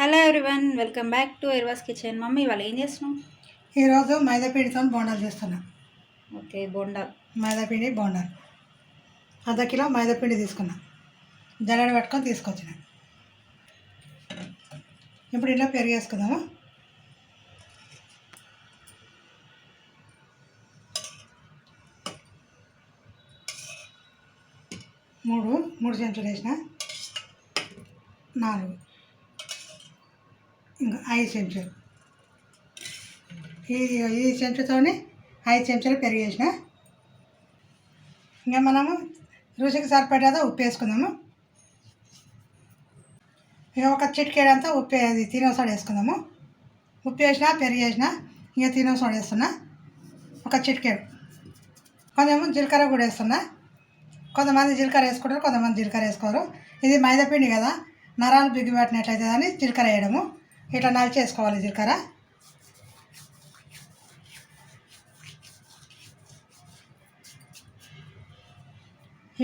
Hello everyone welcome back to ఎర్వాస్ kitchen. Mummy ఇవాళ ఏం చేస్తున్నాం ఈరోజు మైదా పిండితో బోండాలు చేస్తున్నా. ఓకే బోండా మైదా పిండి బోండాలు. అర్ధ కిలో మైదా పిండి తీసుకున్నా. జల్లెడ పట్టుకొని తీసుకొచ్చిన. ఇప్పుడు ఇలా పెరుగు వేసుకుందాము? మూడు మూడు చెంచాలు వేసిన. నాలుగు. ఇంకా ఐదు చెంచాలు. ఈ ఈ చెంచాతోనే ఐదు చెంచాలు పెరిగేసిన ఇంకా మనము రుచికి సరిపడేదా ఉప్పు వేసుకుందాము. ఇక ఒక చిటికేడంతా ఉప్పు అది తినే సోడా వేసుకుందాము. ఉప్పు వేసిన పెరుగు వేసిన ఇంకా తినే సోడా వేస్తున్నా. ఒక చిటికేడు కొంచెము జీలకర్ర కూడా వేస్తున్నా. కొంతమంది జీలకర్ర వేసుకుంటారు కొంతమంది జీలకర్ర వేసుకోరు. ఇది మైదా పిండి కదా. నరాలు బిగ్గిపెట్టినట్లయితే అని జీలకర్ర వేయడము. ఇట్లా నలిచేసుకోవాలి జీలకర్ర?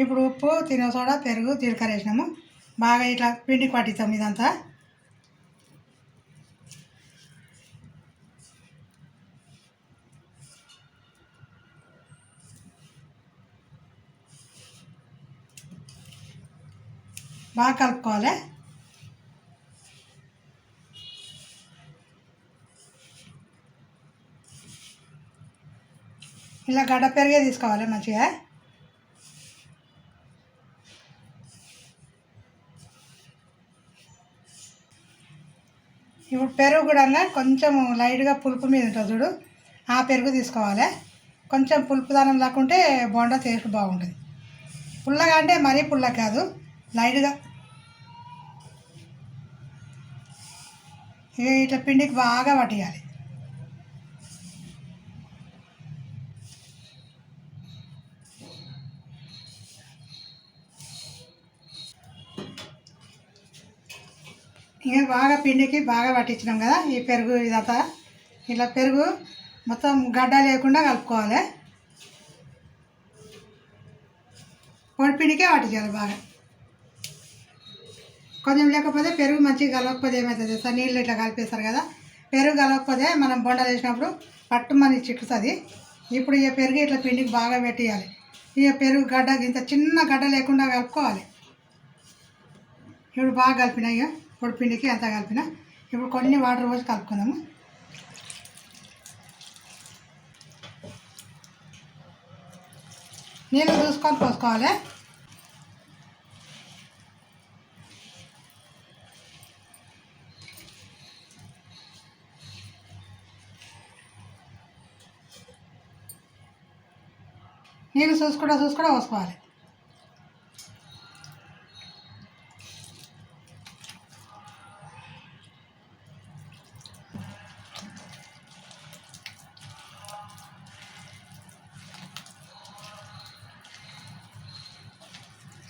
ఇప్పుడు ఉప్పు తినే సోడా పెరుగు జీలకర్ర వేసినాము. బాగా ఇట్లా పిండి పట్టిస్తాం ఇదంతా. బాగా కలుపుకోవాలి. ఇలా గడ్డ పెరిగే తీసుకోవాలి మంచిగా. ఇప్పుడు పెరుగు కూడా కొంచెం లైట్గా పులుపు మీద ఉంటుంది చూడు. ఆ పెరుగు తీసుకోవాలి. కొంచెం పులుపు దానం లేకుంటే బోండా టేస్ట్ బాగుంటుంది. పుల్లగా అంటే మరీ పుల్లగా కాదు లైట్గా. ఇట్లా పిండికి బాగా పట్టేయాలి. ఇంకా బాగా పిండికి బాగా పట్టించినాం కదా ఈ పెరుగు ఇదంతా. ఇలా పెరుగు మొత్తం గడ్డ లేకుండా కలుపుకోవాలి. పొడిపిండికే పట్టించాలి బాగా. కొంచెం లేకపోతే పెరుగు మంచిగా కలవకపోతే ఏమవుతుంది సార్ నీళ్ళు ఇట్లా కలిపేస్తారు కదా. పెరుగు కలవకపోతే మనం బొండలు వేసినప్పుడు పట్టుమని చిక్కుతుంది. ఇప్పుడు ఇక పెరుగు ఇట్లా పిండికి బాగా పెట్టేయాలి. ఇక పెరుగు గడ్డ ఇంత చిన్న గడ్డ లేకుండా కలుపుకోవాలి. ఇప్పుడు బాగా కలిపినా ఇప్పుడు పిండికి అంతా కలిపిన. ఇప్పుడు కొన్ని వాటర్ పోసి కలుపుకుందాము. నీళ్ళు చూసుకొని పోసుకోవాలి. నీళ్ళు చూసుకుంటా చూసుకుంటా పోసుకోవాలి.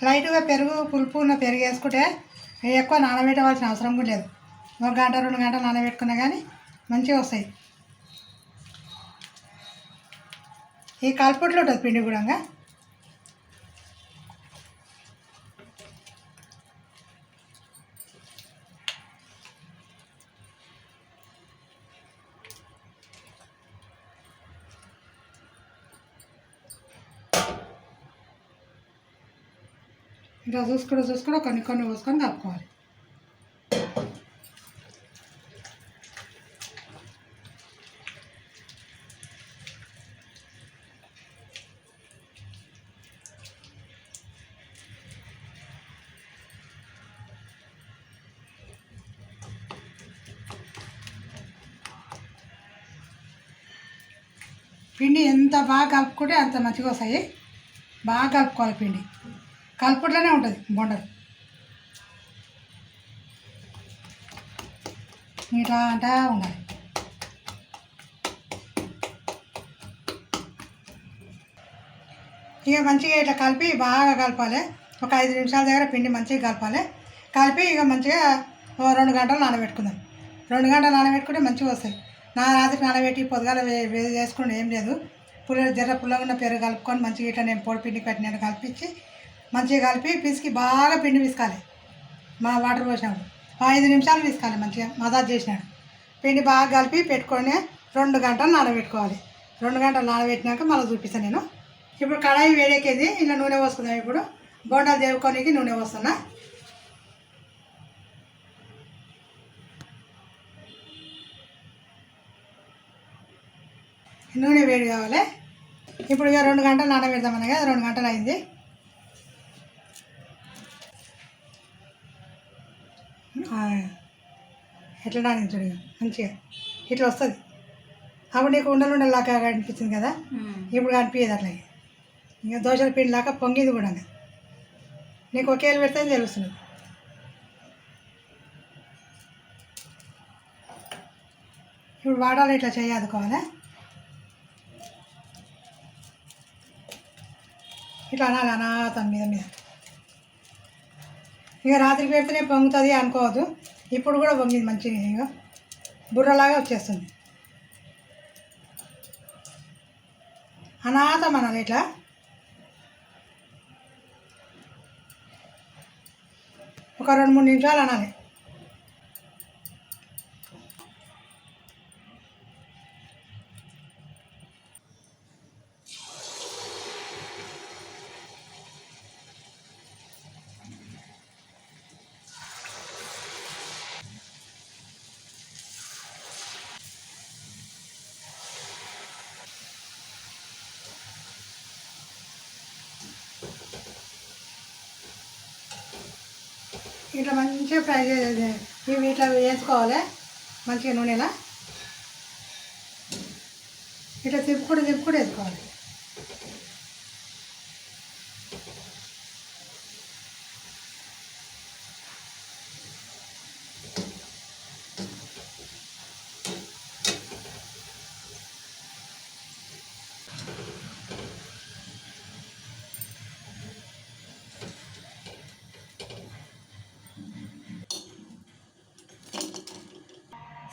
లైట్గా పెరుగు పులుపు ఉన్న పెరుగు వేసుకుంటే ఎక్కువ నానబెట్టవలసిన అవసరం కూడా లేదు. ఒక గంట రెండు గంటలు నానబెట్టుకున్నా కానీ మంచిగా వస్తాయి. ఈ కలుపుట్లో ఉంటుంది పిండి కూడా. ఇలా చూసుకుంటూ చూసుకుంటూ కొన్ని కొన్ని పోసుకొని కలుపుకోవాలి పిండి ఎంత బాగా కలుపుకుంటే అంత మంచిగా వస్తాయి. బాగా కలుపుకోవాలి పిండి. కల్పుట్లోనే ఉంటుంది బొండలు. ఇట్లా అంటా ఉండాలి. ఇక మంచిగా ఇట్లా కలిపి బాగా కలపాలి. ఒక ఐదు నిమిషాల దగ్గర పిండి మంచిగా కలపాలి. కలిపి ఇక మంచిగా ఓ రెండు గంటలు నానబెట్టుకుందాం. రెండు గంటలు నానబెట్టుకుంటే మంచిగా వస్తాయి. నా రాత్రి నానబెట్టి పొద్దుగాల వే- వేడి ఏం లేదు. పుల్ల జర్ర పుల్లగా ఉన్న పెరుగు కలుపుకొని మంచిగా ఇట్లా నేను పొడి పిండి పెట్టినట్టు కలిపించి మంచిగా కలిపి పిసికి బాగా పిండి పిసకాలి. మా వాటర్ పోసినప్పుడు ఐదు నిమిషాలు తీసుకోవాలి మంచిగా. మసాజ్ చేసినాడు. పిండి బాగా కలిపి పెట్టుకొని రెండు గంటలు నానబెట్టుకోవాలి. రెండు గంటలు నానబెట్టినాక మళ్ళీ చూపిస్తాను నేను. ఇప్పుడు కడాయి వేడెక్కేది. ఇలా నూనె పోసుకుందాం ఇప్పుడు. బోండాలు దేవుకోనికి నూనె పోస్తున్నా. నూనె వేడి కావాలి. ఇప్పుడు ఇక రెండు గంటలు నానబెడదామని కదా రెండు గంటలు అయింది. ఎట్లా నానింది చూడు మంచిగా. ఇట్లా వస్తుంది. అప్పుడు నీకు ఉండలు ఉండలాగా అనిపించింది కదా? ఇప్పుడు కనిపించదు అట్లా ఇక. ఇంకా దోశల పిండి లాగా పొంగింది కూడా నీకు ఒకేళ్ళు పెడితే తెలుస్తుంది? ఇప్పుడు వాడాలి ఇట్లా చేయదుకోవాలి ఇట్లా అనాలి అనాథం మీద మీద. ఇక రాత్రి పెడితేనే పొంగుతుంది అనుకోవద్దు. ఇప్పుడు కూడా పొంగింది మంచిగా ఇక బుర్రలాగా వచ్చేస్తుంది. అనాథం అనాలి ఇట్లా. ఒక రెండు మూడు నిమిషాలు అనాలి. ఇట్లా మంచిగా ఫ్రై చే ఇవి ఇట్లా వేసుకోవాలి. మంచిగా నూనెలా. ఇట్లా తిప్పుకుంటూ తిప్పుకుంటూ వేసుకోవాలి.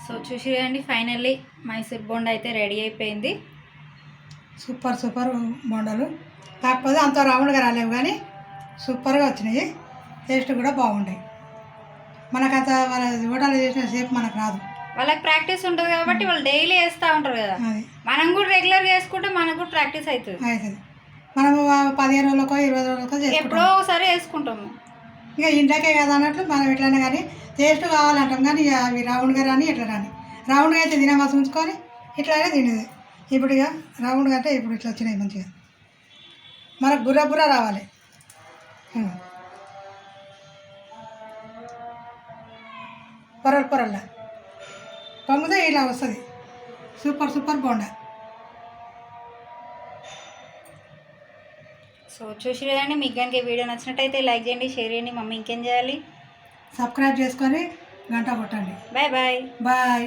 సో చూసిరండి ఫైనల్లీ మైసూర్ బోండా అయితే రెడీ అయిపోయింది. సూపర్ సూపర్ బొండలు. కాకపోతే అంత రౌండ్గా రాలేవు కానీ సూపర్గా వచ్చినాయి. టేస్ట్ కూడా బాగుంటాయి. మనకు అంత వాళ్ళ హోటల్ చేసిన సేపు మనకు రాదు. వాళ్ళకి ప్రాక్టీస్ ఉంటుంది కాబట్టి వాళ్ళు డైలీ వేస్తూ ఉంటారు కదా. మనం కూడా రెగ్యులర్గా వేసుకుంటే మనకు కూడా ప్రాక్టీస్ అవుతుంది. అవుతుంది. మనము ఆ పదిహేను రోజులకో ఇరవై రోజులకో ఎప్పుడో ఒకసారి వేసుకుంటాము. ఇంకా ఇంట్లోకే కదా అన్నట్లు మనం ఎట్లయినా కానీ టేస్ట్ కావాలంటాం. కానీ ఇక అవి రౌండ్గా రాని ఇట్లా రాని. రౌండ్గా అయితే తినమాసం ఉంచుకొని ఇట్లానే తినేది. ఇప్పుడు ఇక రౌండ్గా అంటే ఇప్పుడు ఇట్లా వచ్చినాయి మంచిగా. మనకు బుర్ర బుర్ర రావాలి. పొరల పొరలు పొరల్లా. పొంగితే ఇలా వస్తుంది. Super super bonda. సో చూసిరండి మీకు కనుక ఈ వీడియో నచ్చినట్టయితే లైక్ చేయండి షేర్ చేయండి. మమ్మీ ఇంకేం చేయాలి? సబ్స్క్రైబ్ చేసుకొని గంట కొట్టండి. Bye bye. బాయ్.